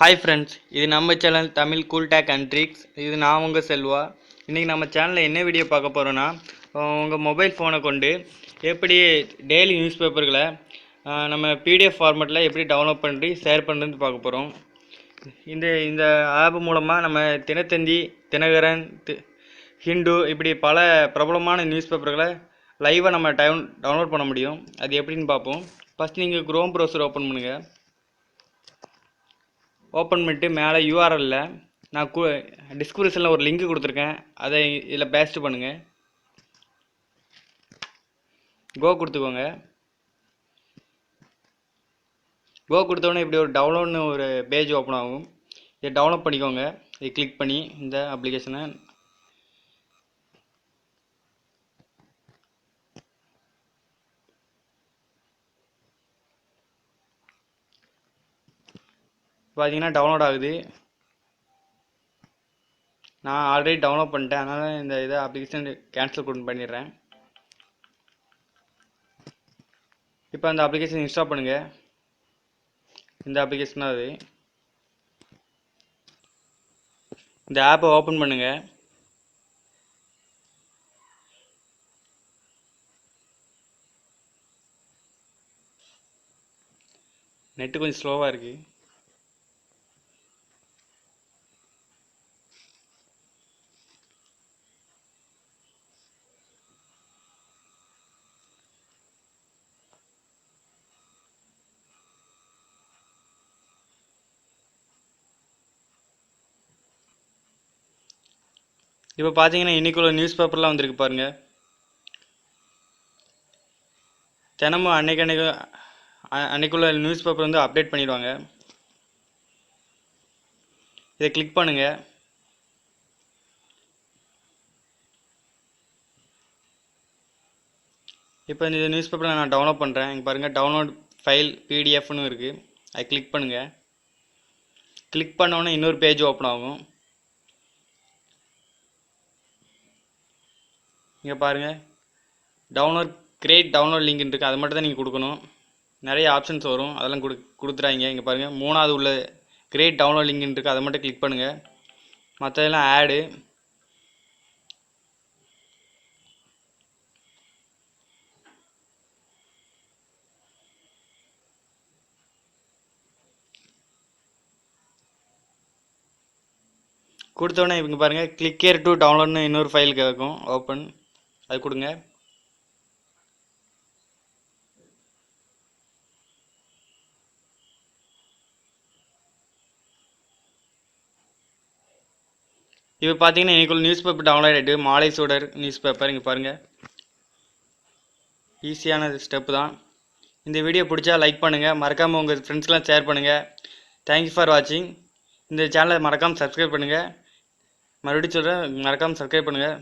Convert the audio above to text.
Hi friends இது நம்ம channel Tamil cool tech and tricks இது நான் உங்கள் செல்வா. இன்றைக்கி நம்ம சேனலில் என்ன வீடியோ பார்க்க போகிறோன்னா உங்கள் மொபைல் ஃபோனை கொண்டு எப்படி டெய்லி நியூஸ் பேப்பர்களை நம்ம பிடிஎஃப் ஃபார்மேட்டில் எப்படி டவுன்லோட் பண்ணி ஷேர் பண்ணுறது பார்க்க போகிறோம் இந்த இந்த ஆப் மூலமாக நம்ம தினத்தந்தி தினகரன் தி- ஹிண்டு இப்படி பல பிரபலமான நியூஸ் பேப்பர்களை லைவாக நம்ம டவுன் டவுன்லோட் பண்ண முடியும். அது எப்படின்னு பார்ப்போம். ஃபஸ்ட் நீங்கள் குரோம் ப்ரௌசர் ஓப்பன் பண்ணுங்கள் ஓப்பன் பண்ணிட்டு மேலே யூஆர்எல்ல நான் கு டிஸ்கிரிப்ஷனில் ஒரு லிங்க் கொடுத்துருக்கேன். அதை இதில் பேஸ்ட் பண்ணுங்கள் கோ கொடுத்துக்கோங்க. கோ கொடுத்தோடனே இப்படி ஒரு டவுன்லோட்னு ஒரு பேஜ் ஓப்பன் ஆகும். இதை டவுன்லோட் பண்ணிக்கோங்க. இதை கிளிக் பண்ணி இந்த அப்ளிகேஷனை பார்த்தீங்கன்னா டவுன்லோட் ஆகுது. நான் ஆல்ரெடி டவுன்லோட் பண்ணிட்டேன். அதனால் இந்த இதை அப்ளிகேஷன் கேன்சல் கொண்டு பண்ணிடுறேன். இப்போ அந்த அப்ளிகேஷன் இன்ஸ்டால் பண்ணுங்கள் இந்த அப்ளிகேஷன் அது. இந்த ஆப்பை ஓப்பன் பண்ணுங்கள் நெட்டு கொஞ்சம் ஸ்லோவாக இருக்குது இப்போ பார்த்தீங்கன்னா இன்னைக்குள்ள நியூஸ் பேப்பர்லாம் வந்திருக்கு பாருங்க. தினமும் அன்னைக்கு அன்னைக்கு அன்னைக்குள்ள நியூஸ் பேப்பர் வந்து அப்டேட் பண்ணிடுவாங்க. இதை கிளிக் பண்ணுங்க. இப்போ இந்த நியூஸ் பேப்பரை நான் டவுன்லோட் பண்ணுறேன் இங்கே பாருங்கள் டவுன்லோட் ஃபைல் பிடிஎஃப்னு இருக்குது அதை கிளிக் பண்ணுங்கள் கிளிக் உடனே இன்னொரு பேஜ் ஓப்பன் ஆகும். இங்கே பாருங்கள் டவுன்லோட் கிரியேட் டவுன்லோட் லிங்க் இருக்குது அது மட்டும் தான் நீங்கள் கொடுக்கணும். நிறைய ஆப்ஷன்ஸ் வரும். அதெல்லாம் கொடு கொடுத்துறாங்க இங்கே பாருங்கள் மூணாவது உள்ள கிரியேட் டவுன்லோட் லிங்க் இருக்குது அதை மட்டும் கிளிக் பண்ணுங்கள் மற்றதெல்லாம் ஆடு கொடுத்தோடனே இவங்க பாருங்கள் கிளிக் டு டவுன்லோட்னு இன்னொரு ஃபைல் கேட்கும் ஓப்பன் அது கொடுங்க. இப்போ பார்த்தீங்கன்னா இன்னைக்குள்ள நியூஸ் பேப்பர் டவுன்லோட் ஆகிட்டு மாலை சுடர் நியூஸ் பேப்பர் இங்கே பாருங்கள் ஈஸியான ஸ்டெப்பு தான். இந்த வீடியோ பிடிச்சா லைக் பண்ணுங்கள் மறக்காமல் உங்கள் ஃப்ரெண்ட்ஸ்லாம் ஷேர் பண்ணுங்கள் தேங்க்யூ ஃபார் வாட்சிங் இந்த சேனலை மறக்காமல் சப்ஸ்கிரைப் பண்ணுங்கள் மறுபடியும் சொல்கிறேன் மறக்காமல் சப்ஸ்கிரைப் பண்ணுங்கள்